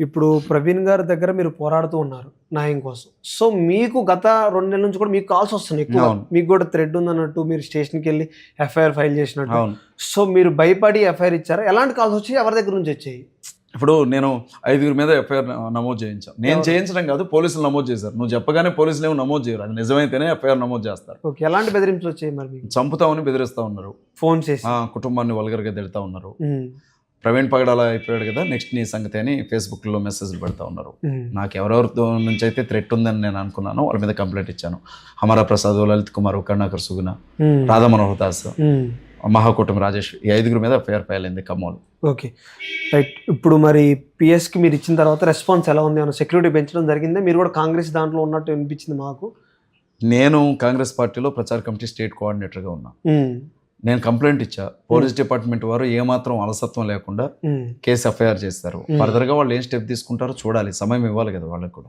ఇప్పుడు ప్రవీణ్ గారి దగ్గర మీరు పోరాడుతూ ఉన్నారు న్యాయం కోసం. సో మీకు గత రెండు నెలల నుంచి కూడా మీకు కాల్స్ వస్తున్నాయి ఎక్కువ. మీకు కూడా థ్రెడ్ ఉందన్నట్టు మీరు స్టేషన్కి వెళ్ళి ఎఫ్ఐఆర్ ఫైల్ చేసినట్టు. సో మీరు భయపడి ఎఫ్ఐఆర్ ఇచ్చారా? ఎలాంటి కాల్స్ వచ్చాయి? ఎవరి దగ్గర నుంచి వచ్చాయి? ఇప్పుడు నేను ఐదుగురి మీద ఎఫ్ఐఆర్ నమోదు చేయించాను. నేను? చేయించడం కాదు పోలీసులు నమోదు చేశారు. నువ్వు చెప్పగానే పోలీసులు ఏమో నమోదు చేయరు. అది నిజమైతేనే ఎఫ్ఐఆర్ నమోదు చేస్తారు. ఓకే. ఎలాంటి బెదిరింపులు వచ్చాయి మరి చంపుతామని బెదిరిస్తా ఉన్నారు. ఫోన్ చేసి. కుటుంబాన్ని వల్గర్గా తిడతా ఉన్నారు. ప్రవీణ్ పగడాల అయిపోయాడు కదా నెక్స్ట్ నీ సంగతి అని ఫేస్బుక్లో మెసేజ్లు పెడతా ఉన్నారు. నాకు ఎవరెవరితో నుంచి అయితే థ్రెట్ ఉందని నేను అనుకున్నాను వాళ్ళ మీద కంప్లైంట్ ఇచ్చాను. హమారా ప్రసాద్ లలిత్ కుమార్ కరుణాకర్ సుగుణ రాధా మనోహర్ దాస్. మహాకూటమి రాజేష్ ఈ ఐదుగురు మీద ఎఫ్ఐఆర్ ఫైల్ అయింది ఖమ్మంలో ఓకే. రైట్ ఇప్పుడు మరి పిఎస్కి మీరు ఇచ్చిన తర్వాత రెస్పాన్స్ ఎలా ఉంది? సెక్యూరిటీ పెంచడం జరిగిందా? మీరు కూడా కాంగ్రెస్ దాంట్లో ఉన్నట్టు అనిపించింది మాకు. నేను కాంగ్రెస్ పార్టీలో ప్రచార కమిటీ స్టేట్ కోఆర్డినేటర్గా ఉన్నా. నేను కంప్లైంట్ ఇచ్చా. పోలీస్ డిపార్ట్మెంట్ వారు ఏమాత్రం అలసత్వం లేకుండా. కేసు ఎఫ్ఐఆర్ చేస్తారు. ఫర్దర్గా వాళ్ళు ఏం స్టెప్ తీసుకుంటారో చూడాలి. సమయం ఇవ్వాలి కదా వాళ్ళకి కూడా.